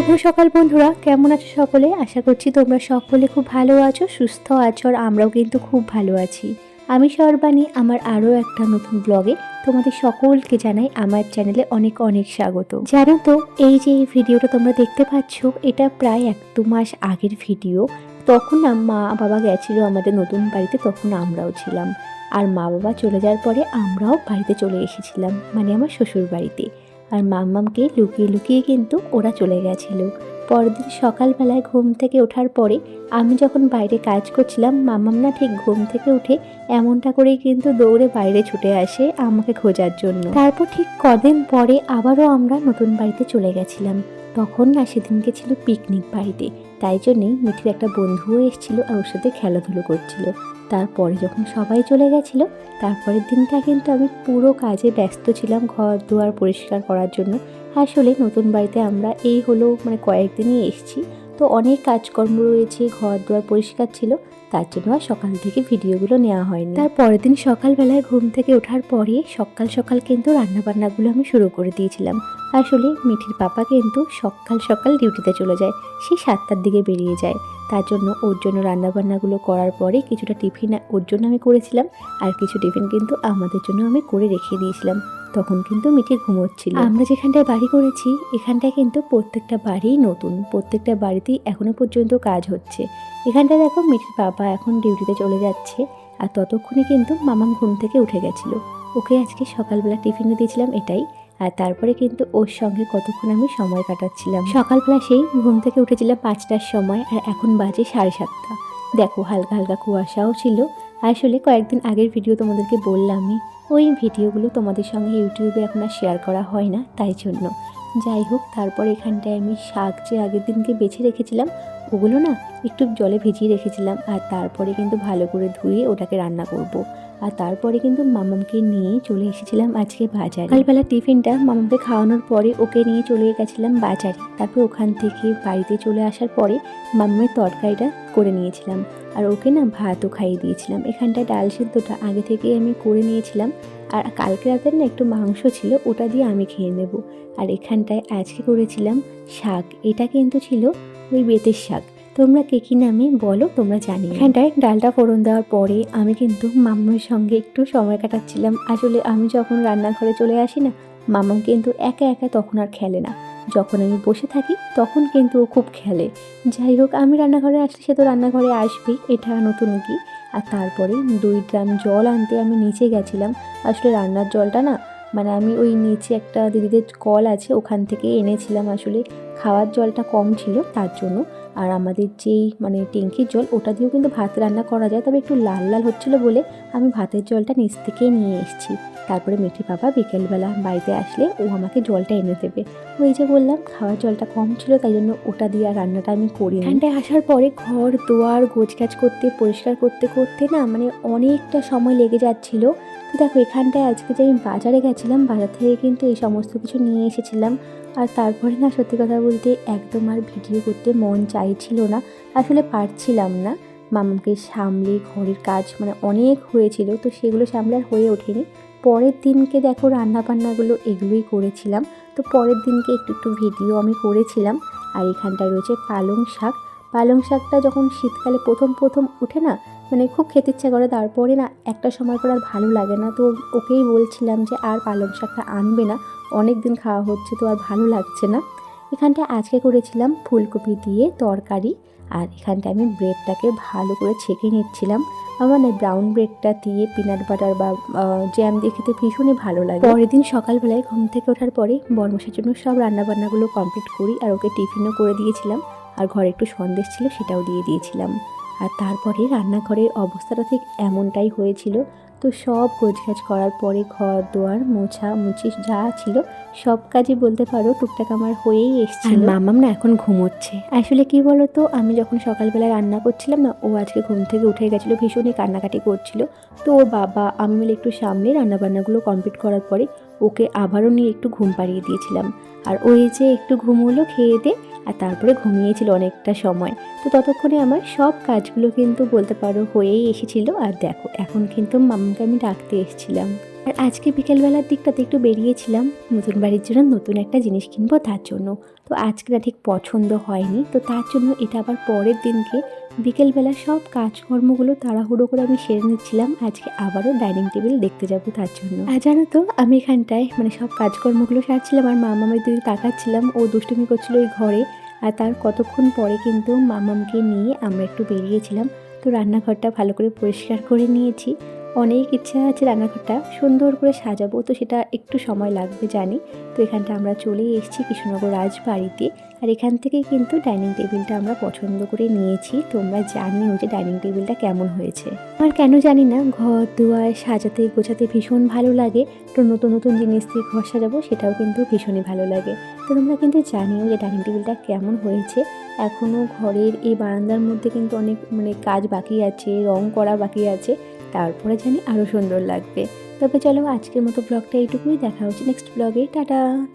শুভ সকাল বন্ধুরা, কেমন আছো সকলে? আশা করছি তোমরা সকলে খুব ভালো আছো, সুস্থ আছো, আর আমরাও কিন্তু খুব ভালো আছি। আমি সর্বাণী, আমার আরও একটা নতুন ব্লগে তোমাদের সকলকে জানাই আমার চ্যানেলে অনেক অনেক স্বাগত। জানো তো, এই যে এই ভিডিওটা তোমরা দেখতে পাচ্ছ, এটা প্রায় এক দু মাস আগের ভিডিও। তখন মা বাবা গেছিল আমাদের নতুন বাড়িতে, তখন আমরাও ছিলাম। আর মা বাবা চলে যাওয়ার পরে আমরাও বাড়িতে চলে এসেছিলাম মানে আমার শ্বশুর বাড়িতে আর মাম্মামকে লুকিয়ে লুকিয়ে কিন্তু ওরা চলে গেছিল। পরের দিন সকালবেলায় ঘুম থেকে ওঠার পরে আমি যখন বাইরে কাজ করছিলাম মামাম না ঠিক ঘুম থেকে উঠে এমনটা করেই কিন্তু দৌড়ে বাইরে ছুটে আসে আমাকে খোঁজার জন্য। তারপর ঠিক কদিন পরে আবারও আমরা নতুন বাড়িতে চলে গেছিলাম। তখন না সেদিনকে ছিল পিকনিক বাড়িতে। তাই জন্যেই মিঠির একটা বন্ধুও এসেছিল আর ওর সাথে খেলাধুলো করছিল। তারপরে যখন সবাই চলে গেছিল, তারপরের দিনটা কিন্তু আমি পুরো কাজে ব্যস্ত ছিলাম, ঘর দুয়ার পরিষ্কার করার জন্য। আসলে নতুন বাড়িতে আমরা এই হলো মানে কয়েকদিনই এসেছি। তো অনেক কাজকর্ম রয়েছে ঘর দুয়ার পরিষ্কার ছিল, তার জন্য আর সকাল থেকে ভিডিওগুলো নেওয়া হয়নি। তার পরের দিন সকালবেলায় ঘুম থেকে ওঠার পরে সকাল সকাল কিন্তু রান্নাবান্নাগুলো আমি শুরু করে দিয়েছিলাম। আসলে মিঠির পাপা কিন্তু সকাল সকাল ডিউটিতে চলে যায়, সে সাতটার দিকে বেরিয়ে যায়। তার জন্য ওর জন্য রান্নাবান্নাগুলো করার পরে কিছুটা টিফিন ওর জন্য আমি করেছিলাম, আর কিছু টিফিন কিন্তু আমাদের জন্য আমি করে রেখে দিয়েছিলাম। তখন কিন্তু মিঠি ঘুমোচ্ছিল। আমরা যেখানটায় বাড়ি করেছি, এখানটায় কিন্তু প্রত্যেকটা বাড়িই নতুন। প্রত্যেকটা বাড়িতেই এখনও পর্যন্ত কাজ হচ্ছে। এখানটায় দেখো মিঠির বাবা এখন ডিউটিতে চলে যাচ্ছে আর ততক্ষণে কিন্তু মামাম ঘুম থেকে উঠে গেছিল। ওকে আজকে সকালবেলা টিফিনে দিয়েছিলাম এটাই আর তারপরে কিন্তু ওর সঙ্গে কতক্ষণ আমি সময় কাটাচ্ছিলাম। সকালবেলা সেই ঘুম থেকে উঠেছিলাম পাঁচটার সময় আর এখন বাজে সাড়ে সাতটা। দেখো হালকা হালকা কুয়াশাও ছিল আসলে কয়েকদিন আগের ভিডিও তোমাদেরকে বললামই, ওই ভিডিওগুলো তোমাদের সঙ্গে ইউটিউবে এখন আর শেয়ার করা হয় না, তাই জন্য যাই হোক, তারপর এখানটায় আমি শাক যে আগের দিনকে বেছে রেখেছিলাম, ওগুলো না একটু জলে ভিজিয়ে রেখেছিলাম, আর তারপরে কিন্তু ভালো করে ধুয়ে ওটাকে রান্না করব। আর তারপরে কিন্তু মামামকে নিয়ে চলে এসেছিলাম আজকে বাজারে। সকালবেলা টিফিনটা মামামকে খাওয়ানোর পরে ওকে নিয়ে চলে গেছিলাম বাজারে। তারপর ওখান থেকে বাড়িতে চলে আসার পরে মামামের তরকারিটা করে নিয়েছিলাম। আর ওকে না ভাতও খাইয়ে দিয়েছিলাম। এখানটায় ডাল সিদ্ধটা আগে থেকেই আমি করে নিয়েছিলাম। আর কালকে রাতের না একটু মাংস ছিল, ওটা দিয়ে আমি খেয়ে নেব। আর এখানটায় আজকে করেছিলাম শাক। এটা কিন্তু ছিল ওই বেতের শাক। তোমরা কে কী নামে বলো, তোমরা জানি এখানটায় ডালটা ফোড়ন দেওয়ার পরে আমি কিন্তু মাম্মার সঙ্গে একটু সময় কাটাচ্ছিলাম। আসলে আমি যখন রান্নাঘরে চলে আসি না মাম্মাম কিন্তু একা একা তখন আর খেলে না। যখন আমি বসে থাকি, তখন কিন্তু ও খুব খেলে। যাই হোক, আমি রান্নাঘরে আসলে সে তো রান্নাঘরে আসবেই, এটা নতুন কি। আর তারপরে দুই ড্রাম জল আনতে আমি নিচে গেছিলাম। আসলে রান্নার জলটা না মানে আমি ওই নিচে একটা দিদিদের কল আছে, ওখান থেকে এনেছিলাম আসলে। খাওয়ার জলটা কম ছিল, তার জন্য আর আমাদের যেই মানে ট্যাঙ্কির জল, ওটা দিয়েও কিন্তু ভাত রান্না করা যায়। তবে একটু লাল লাল হচ্ছিল বলে আমি ভাতের জলটা নিচ থেকেই নিয়ে এসেছি। তারপরে মিঠি বাবা বিকেলবেলা বাড়িতে আসলে ও আমাকে জলটা এনে দেবে। ওই যে বললাম, খাওয়ার জলটা কম ছিল, তাই জন্য ওটা দিয়ে আর রান্নাটা আমি করি এখানটায় আসার পরে ঘর, দুয়ার, গোছগাছ করতে, পরিষ্কার করতে করতে না মানে অনেকটা সময় লেগে যাচ্ছিল। তো দেখো, এখানটায় আজকে যে আমি বাজারে গেছিলাম, বাজার থেকে কিন্তু এই সমস্ত কিছু নিয়ে এসেছিলাম। আর তারপরে না সত্যি কথা বলতে একদম আর ভিডিও করতে মন চাইছিল না। আসলে পারছিলাম না। মামাকে সামলে ঘরের কাজ মানে অনেক হয়েছিল, তো সেগুলো সামলে আর হয়ে ওঠেনি। পরের দিনকে দেখো রান্না বান্নাগুলো এগুলোই করেছিলাম। তো পরের দিনকে একটু একটু ভিডিও আমি করেছিলাম। আর এখানটায় রয়েছে পালং শাক। পালং শাকটা যখন শীতকালে প্রথম প্রথম উঠে না মানে খুব খেতে ইচ্ছা করে, তারপরে না একটা সময় পর আর ভালো লাগে না। তো ওকেই বলছিলাম যে আর পালং শাকটা আনবে না। অনেক দিন খাওয়া হচ্ছে তো আর ভালো লাগছে না। এখানটা আজকে করেছিলাম ফুলকপি দিয়ে তরকারি আর এখানটা আমি ব্রেডটাকে ভালো করে ছেঁকে নিচ্ছিলাম। আমার না ব্রাউন ব্রেডটা দিয়ে পিনাট বাটার বা জ্যাম দিয়ে খেতে ভীষণই ভালো লাগে। পরের দিন সকালবেলায় ঘুম থেকে ওঠার পরে বরমশের জন্য সব রান্নাবান্নাগুলো কমপ্লিট করি আর ওকে টিফিনও করে দিয়েছিলাম আর ঘরে একটু সন্দেশ ছিল সেটাও দিয়ে দিয়েছিলাম। আর তারপরে রান্নাঘরের অবস্থাটা ঠিক এমনটাই হয়েছিল তো সব গোছগাছ করার পরে ঘর দোয়ার মোছা মুছি যা ছিল সব কাজই বলতে পারো টুকটাক আমার হয়েই এসছে মামাম না এখন ঘুমোচ্ছে। আসলে কি বলো তো আমি যখন সকালবেলা রান্না করছিলাম না ও আজকে ঘুম থেকে উঠে গেছিল ভীষণই কান্নাকাটি করছিল। তো ওর বাবা আমি মিলে একটু সামনে রান্নাবান্নাগুলো কমপ্লিট করার পরে ওকে আবারও নিয়ে একটু ঘুম পাড়িয়ে দিয়েছিলাম। আর ওই যে একটু ঘুম হলো খেয়ে দিয়ে আর তারপরে ঘুমিয়েছিল অনেকটা সময়। তো ততক্ষণে আমার সব কাজগুলো কিন্তু বলতে পারো হয়েই এসেছিল। আর দেখো এখন কিন্তু মাম্মাকে আমি ডাকতে এসেছিলাম। আর আজকে বিকেলবেলার দিকটাতে একটু বেরিয়েছিলাম। নতুন বাড়ির জন্য নতুন একটা জিনিস কিনবো তার জন্য। তো আজকে না ঠিক পছন্দ হয়নি। তো তার জন্য এটা আবার পরের দিনকে বিকেলবেলা সব কাজকর্মগুলো তাড়াহুড়ো করে আমি সেরে নিচ্ছিলাম। আজকে আবারও ডাইনিং টেবিল দেখতে যাব তার জন্য। আর জানো তো, আমি এখানটায় মানে সব কাজকর্মগুলো সারছিলাম আর মামামের দিকে তাকাচ্ছিলাম। ও দুষ্টুমি করছিল ওই ঘরে। আর তার কতক্ষণ পরে কিন্তু মামামকে নিয়ে আমরা একটু বেরিয়েছিলাম। তো রান্নাঘরটা ভালো করে পরিষ্কার করে নিয়েছি। অনেক ইচ্ছা আছে রান্নাঘরটা সুন্দর করে সাজাবো, তো সেটা একটু সময় লাগবে জানি। তো এখানটা আমরা চলে এসেছি কৃষ্ণনগর রাজবাড়িতে। আর এখান থেকেই কিন্তু ডাইনিং টেবিলটা আমরা পছন্দ করে নিয়েছি। তোমরা জানিও যে ডাইনিং টেবিলটা কেমন হয়েছে। আমার কেন জানি না, ঘর দুয়ার সাজাতে গোছাতে ভীষণ ভালো লাগে। তো নতুন নতুন জিনিস দিয়ে ঘর সাজাবো, সেটাও কিন্তু ভীষণই ভালো লাগে। তো তোমরা কিন্তু জানিও যে ডাইনিং টেবিলটা কেমন হয়েছে। এখনও ঘরের এই বারান্দার মধ্যে কিন্তু অনেক মানে কাজ বাকি আছে, রং করা বাকি আছে। তারপরে জানি আরও সুন্দর লাগবে। তবে চলো আজকের মতো ব্লগটা এইটুকুই। দেখা হচ্ছে নেক্সট ব্লগে। টাটা!